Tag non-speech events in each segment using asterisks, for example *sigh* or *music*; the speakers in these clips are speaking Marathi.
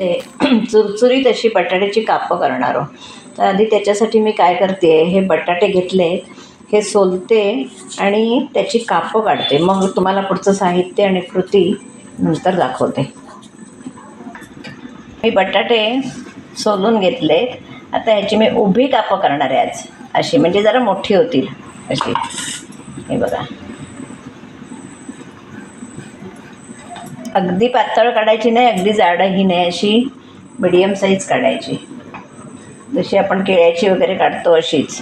ते *clears throat* चुरचुरीत अशी बटाट्याची कापं करणार आहोत. तर आधी त्याच्यासाठी मी काय करते हे बटाटे घेतले हे सोलते आणि त्याची कापं काढते. मग तुम्हाला पुढचं साहित्य आणि कृती नंतर दाखवते. मी बटाटे सोलून घेतलेत आता ह्याची मी उभी कापं करणार आहे आज. अशी म्हणजे जरा मोठी होतील अशी. हे बघा. अगदी पातळ काढायची नाही अगदी जाडही नाही अशी मिडियम साईज काढायची. जशी आपण केळ्याची वगैरे काढतो अशीच.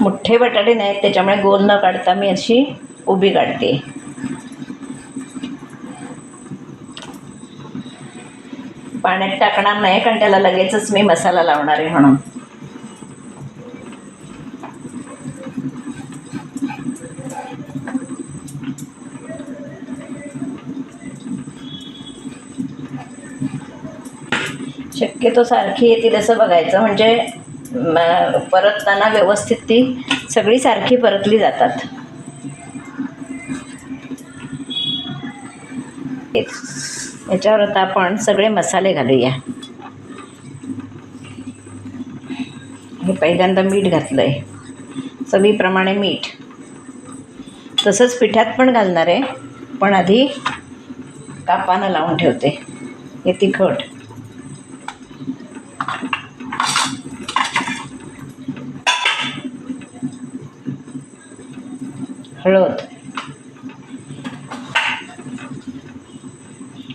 मोठे बटाटे नाहीत त्याच्यामुळे गोल न काढता मी अशी उभी काढते. पाण्यात टाकणार नाही कारण त्याला लगेचच मी मसाला लावणार आहे म्हणून. की तो सारखी येतील असं बघायचं म्हणजे परतताना व्यवस्थित ती सगळी सारखी परतली जातात. याच्यावर आता आपण सगळे मसाले घालूया. हे पहिल्यांदा मीठ घातलं आहे चवीप्रमाणे मीठ. तसंच पिठात पण घालणार आहे पण आधी कापानं लावून ठेवते. हे तिखट. हळद.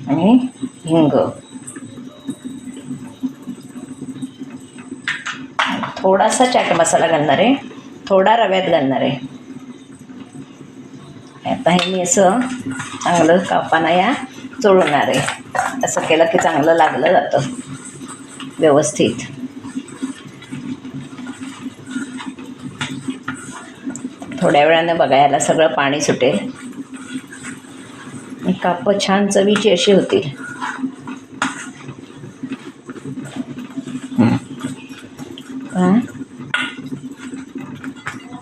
आणि हिंग. थोडासा चाट मसाला घालणार आहे. थोडा रव्यात घालणार आहे. आता हे मी असं चांगलं कापाना या चोळणार आहे. असं केलं की चांगलं लागलं जातं. व्यवस्थित. थोड्या वेळानं बघायला सगळं पाणी सुटेल. कापं छान चवीची अशी होतील.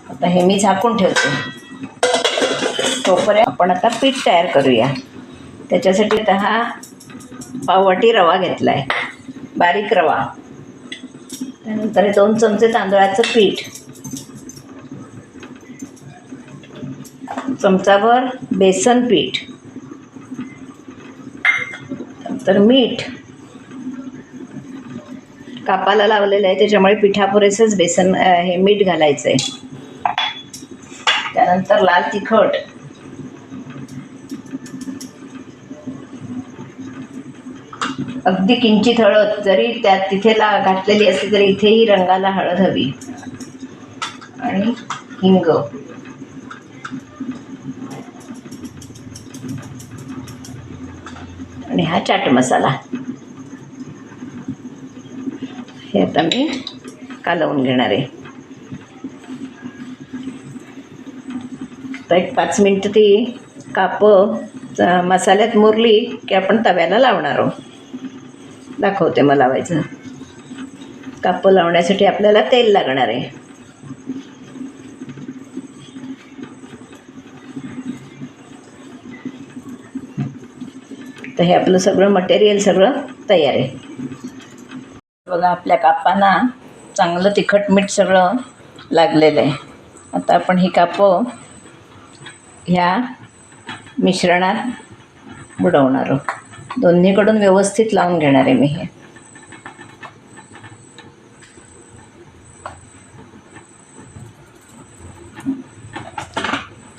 आता हे मी झाकून ठेवते. तोपर्यंत आपण आता पीठ तयार करूया. त्याच्यासाठी आता हा पाववाटी रवा घेतला आहे बारीक रवा. त्यानंतर हे दोन चमचे तांदळाचं पीठ. चमचाभर बेसन पीठ. नंतर मीठ कापाला लावलेलं आहे त्याच्यामुळे पिठापुरेसंच बेसन हे मीठ घालायचं आहे त्यानंतर लाल तिखट. अगदी किंचित हळद जरी त्यात तिथे ला घातलेली असली तरी इथेही रंगाला हळद हवी. आणि हिंग. आणि हा चाट मसाला. हे आता मी कालवून घेणार आहे. तर एक पाच मिनटं ती कापं मसाल्यात मुरली की आपण तव्याला लावणार आहोत. दाखवते मला लावायचं. कापं लावण्यासाठी आपल्याला तेल लागणार आहे. तर हे आपलं सगळं मटेरियल सगळं तयार आहे. बघा आपल्या कापांना चांगलं तिखट मीठ सगळं लागलेलं आहे. आता आपण ही कापं ह्या मिश्रणात बुडवणार आहोत. दोन्हीकडून व्यवस्थित लावून घेणार आहे मी हे.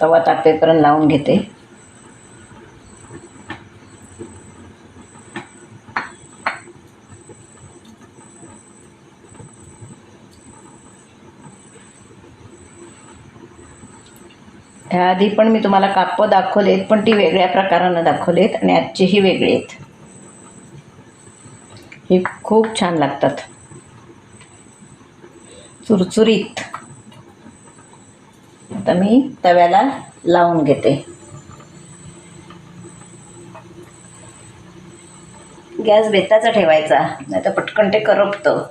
तवा तापेपर्यंत लावून घेते. ह्याआधी पण मी तुम्हाला कापं दाखवलेत पण ती वेगळ्या प्रकारानं दाखवलेत आणि आजचीही वेगळी आहेत. हे खूप छान लागतात. चुरचुरीत. आता मी तव्याला लावून घेते. गॅस बेताचा ठेवायचा नाही तर पटकन ते करपतं.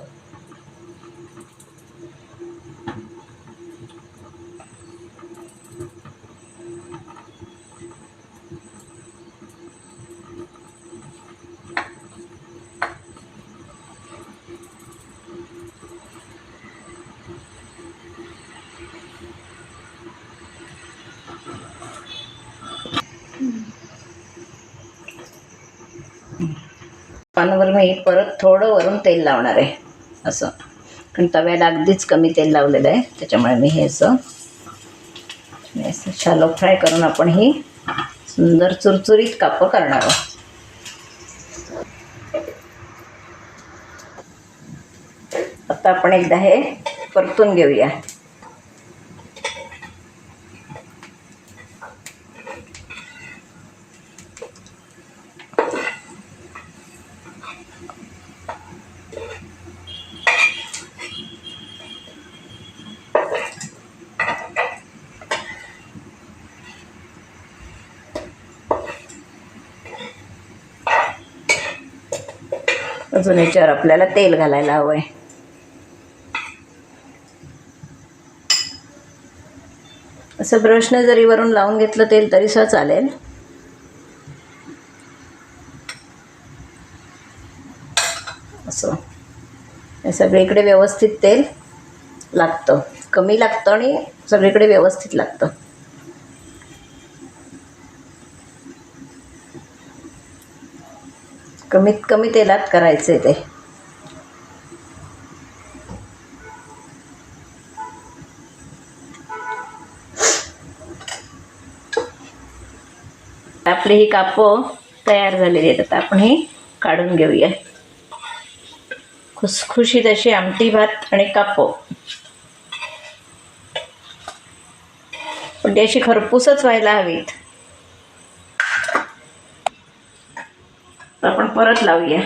पानावर मी परत थोडं वरून तेल लावणार आहे असं. कारण तव्याला अगदीच कमी तेल लावलेलं आहे त्याच्यामुळे मी हे असं असं शालो फ्राय करून आपण ही सुंदर चुरचुरीत कापं करणार आहोत. आता आपण एकदा हे परतून घेऊया. अजून याच्यावर आपल्याला तेल घालायला हवं आहे असं ब्रशनं जरी वरून लावून घेतलं तेल तरी सुद्धा चालेल. असं. हे सगळीकडे व्यवस्थित तेल लागतं. कमी लागतं आणि सगळीकडे व्यवस्थित लागतं. कमीत कमी तेलात करायचे ते. आपली ही कापं तयार झालेली आहेत. आता आपण ही काढून घेऊया. खुसखुशीत अशी आमटी भात आणि कापं. पण ती अशी खरपूसच व्हायला हवीत. आपण परत लावूया.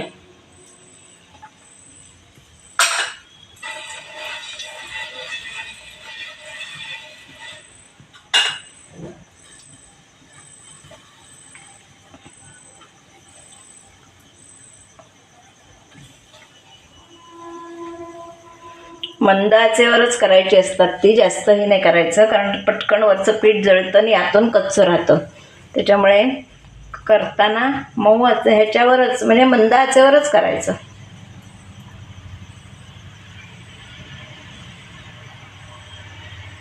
मंद आचेवरच करायची असतात ती जास्तही नाही करायचं कारण पटकन वरचं पीठ जळतं आणि आतून कच्चं राहतं. त्याच्यामुळे करताना मऊ ह्याच्यावरच म्हणजे मंद आचेवरच करायचं.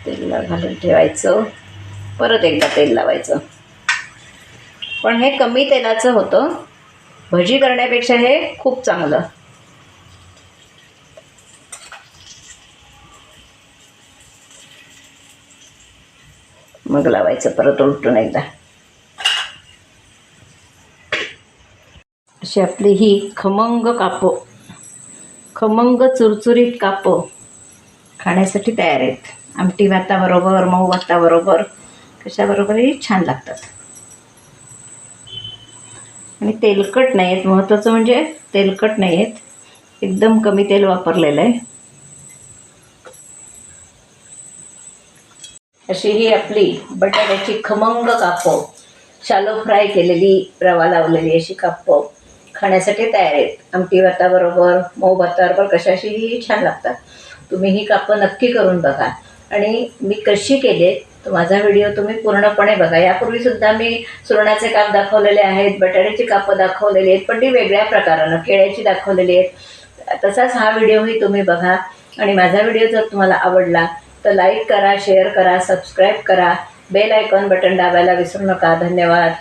तेल घालून ठेवायचं. परत एकदा तेल लावायचं. पण हे कमी तेलाचं होतं. भजी करण्यापेक्षा हे खूप चांगलं. मग लावायचं परत उलटून एकदा. अशी आपली ही खमंग कापं. खमंग चुरचुरीत कापं खाण्यासाठी तयार आहेत. आमटी भाताबरोबर मऊ भाताबरोबर कशाबरोबरही छान लागतात. आणि तेलकट नाही आहेत महत्त्वाचं म्हणजे तेलकट नाही आहेत एकदम कमी तेल वापरलेलं आहे. अशी ही आपली बटाट्याची खमंग कापं. शालो फ्राय केलेली रवा लावलेली अशी कापं. खाण्यासाठी तयार आहेत. आमटी भाताबरोबर मऊ भाताबरोबर कशाशीही छान लागतात. तुम्ही ही कापं नक्की करून बघा. आणि मी कशी केले तर माझा व्हिडिओ तुम्ही पूर्णपणे बघा. यापूर्वीसुद्धा मी सुरणाचे काप दाखवलेले आहेत बटाट्याची कापं दाखवलेली आहेत पण ती वेगळ्या प्रकारानं केळ्याची दाखवलेली आहेत. तसाच हा व्हिडिओही तुम्ही बघा. आणि माझा व्हिडिओ जर तुम्हाला आवडला तर लाईक करा शेअर करा सबस्क्राईब करा. बेल आयकॉन बटन दाबायला विसरू नका. धन्यवाद.